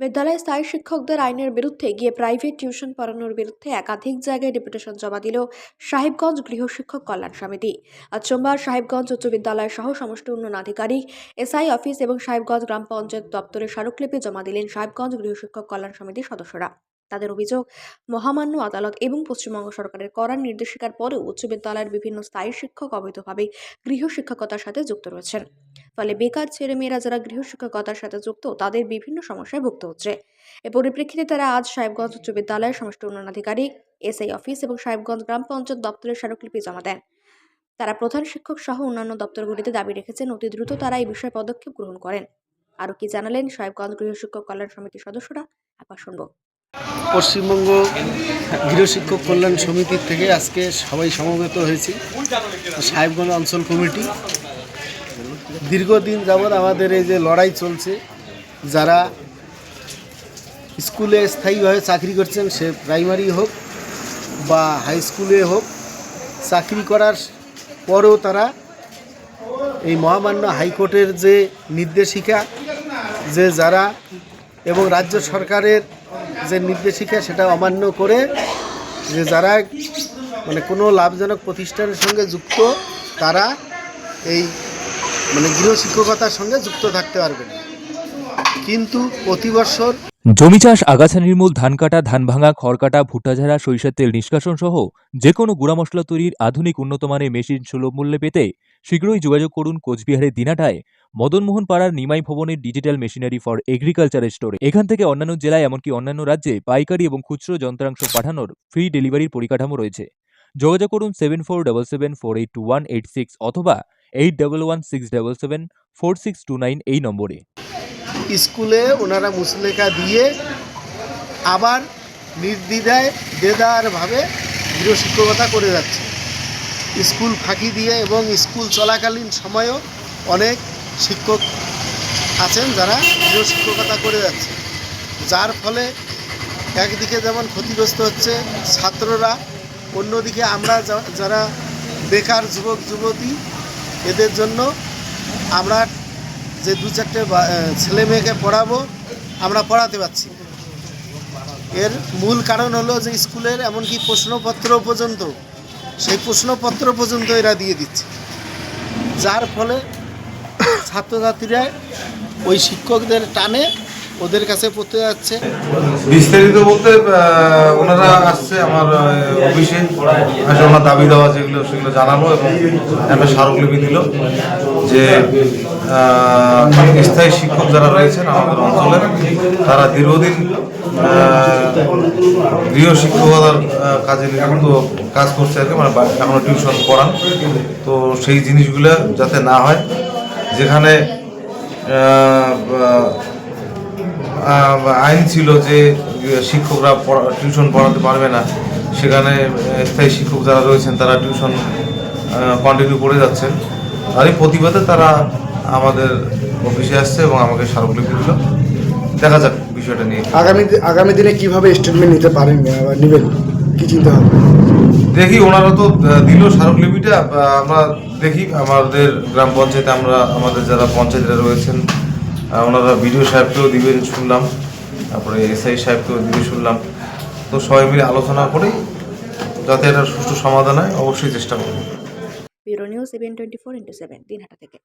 বিদ্যালয়ে স্থায়ী শিক্ষকদের আইনের বিরুদ্ধে গিয়ে প্রাইভেট টিউশন পড়ানোর বিরুদ্ধে একাধিক জায়গায় ডেপুটেশন জমা দিল সাহেবগঞ্জ গৃহশিক্ষক কল্যাণ সমিতি। আজ সোমবার সাহেবগঞ্জ উচ্চ বিদ্যালয় সহ সমষ্টি উন্নয়ন আধিকারিক, এসআই অফিস এবং সাহেবগঞ্জ গ্রাম পঞ্চায়েত দপ্তরে স্মারকলিপি জমা দিলেন সাহেবগঞ্জ গৃহশিক্ষক কল্যাণ সমিতির সদস্যরা। তাদের অভিযোগ, মহামান্য আদালত এবং পশ্চিমবঙ্গ সরকারের করার নির্দেশিকার পরেও উচ্চ বিদ্যালয়ের বিভিন্ন স্থায়ী শিক্ষক অবৈধভাবে গৃহশিক্ষকতার সাথে যুক্ত রয়েছেন। ফলে বেকার ছেলেমেয়েরা যারা গৃহশিক্ষকতার সাথে যুক্ত, তাদের বিভিন্ন সমস্যায় ভুগতে হচ্ছে। এ পরিপ্রেক্ষিতে তারা আজ সাহেবগঞ্জ উচ্চ বিদ্যালয়ের সমষ্টি উন্নয়ন আধিকারিক এসআই অফিস এবং সাহেবগঞ্জ গ্রাম পঞ্চায়েত দপ্তরের স্মারকলিপি জমা দেন। তারা প্রধান শিক্ষক সহ অন্যান্য দপ্তরগুলিতে দাবি রেখেছেন, অতি দ্রুত তারা এই বিষয়ে পদক্ষেপ গ্রহণ করেন। আরও কি জানালেন সাহেবগঞ্জ গৃহশিক্ষক কল্যাণ সমিতির সদস্যরা? একবার শুনব। পশ্চিমবঙ্গ গৃহশিক্ষক কল্যাণ সমিতির থেকে আজকে সবাই সমবেত হয়েছি। সাহেবগঞ্জ অঞ্চল কমিটি। দীর্ঘদিন যাবৎ আমাদের এই যে লড়াই চলছে, যারা স্কুলে স্থায়ীভাবে চাকরি করছেন, সে প্রাইমারি হোক বা হাই স্কুলে হোক, চাকরি করার পরেও তারা এই মহামান্য হাইকোর্টের যে নির্দেশিকা, যে যারা এবং রাজ্য সরকারের যে নির্দেশিকা সেটা অমান্য করে যে যারা মানে কোনো লাভজনক প্রতিষ্ঠানের সঙ্গে যুক্ত, তারা এই মানে গৃহশিক্ষকতার সঙ্গে যুক্ত থাকতে পারবে না। কিন্তু প্রতি বছর জমি চাষ, আগাছা নির্মূল, ধান কাটা, ধান ভাঙা, খড় কাটা ভুট্টা ঝাড়া সরিষার তেল নিষ্কাশন সহ যে কোনো গুঁড়া মশলা তৈরির আধুনিক উন্নতমানের মেশিন সুলভ মূল্যে পেতে শীঘ্রই যোগাযোগ করুন কোচবিহারের দিনাটায়। মদনমোহন পাড়ার নিমাই ভবনের ডিজিটাল মেশিনারি ফর এগ্রিকালচার স্টোরে। এখান থেকে অন্যান্য জেলায় এমনকি অন্যান্য রাজ্যে পাইকারি এবং খুচরো যন্ত্রাংশ পাঠানোর ফ্রি ডেলিভারির পরিকাঠামো রয়েছে। যোগাযোগ করুন seven four double seven four eight two one eight six অথবা eight double one six double seven four six two nine এই নম্বরে। স্কুলে ওনারা মুসলেখা দিয়ে আবার নির্দ্বিধায় দেদারভাবে গৃহশিক্ষকতা করে যাচ্ছে। স্কুল ফাঁকি দিয়ে এবং স্কুল চলাকালীন সময়েও অনেক শিক্ষক আছেন যারা গৃহশিক্ষকতা করে যাচ্ছে যার ফলে একদিকে যেমন ক্ষতিগ্রস্ত হচ্ছে ছাত্ররা, অন্যদিকে আমরা যারা বেকার যুবক, যুবতী, এদের জন্য আমরা যে দু চারটে ছেলে মেয়েকে পড়াবো, আমরা পড়াতে পারছি এর মূল কারণ হলো যে স্কুলের এমনকি প্রশ্নপত্র পর্যন্ত সেই প্রশ্নপত্র পর্যন্ত এরা দিয়ে দিচ্ছে। যার ফলে ছাত্রছাত্রীরা ওই শিক্ষকদের টানে ওদের কাছে পড়তে যাচ্ছে। বিস্তারিত বলতে ওনারা আসছে আমার অফিসে, আসে ওনার দাবি দেওয়া যেগুলো, সেগুলো জানালো এবং একটা স্মারকলিপি দিল যে স্থায়ী শিক্ষক যারা রয়েছেন আমাদের অঞ্চলের তারা দীর্ঘদিন গৃহ শিক্ষকতার কাজে নিযুক্ত কাজ করছে আর কি মানে বা- এখনও টিউশন পড়ান। তো সেই জিনিসগুলো যাতে না হয়, যেখানে আইন ছিল যে শিক্ষকরা পড়া- টিউশন পড়াতে পারবে না, সেখানে স্থায়ী শিক্ষক যারা রয়েছেন, তারা টিউশন কন্টিনিউ করে যাচ্ছেন। তারই প্রতিবাদে তারা আমাদের অফিসে আসছে এবং আমাকে স্মারকলিপি দিল। দেখা যাক বিষয়টা নিয়ে। আগামী আগামী দিনে কীভাবে স্টেটমেন্ট নিতে পারেন নেবেন? কি চিন্তা দেখি ওনারা তো দিল স্মারকলিপিটা আমরা দেখি আমাদের গ্রাম পঞ্চায়েতে আমরা আমাদের যারা পঞ্চায়েতরা রয়েছেন ওনারা বিডিও সাহেবকেও দিবেন শুনলাম তারপরে এসআই সাহেবকেও দিবে শুনলাম। তো সবাই মিলে আলোচনা করেই যাতে এটার সুষ্ঠু সমাধান হয় অবশ্যই চেষ্টা করব। Bureau news even twenty four into seven Dinhata থেকে।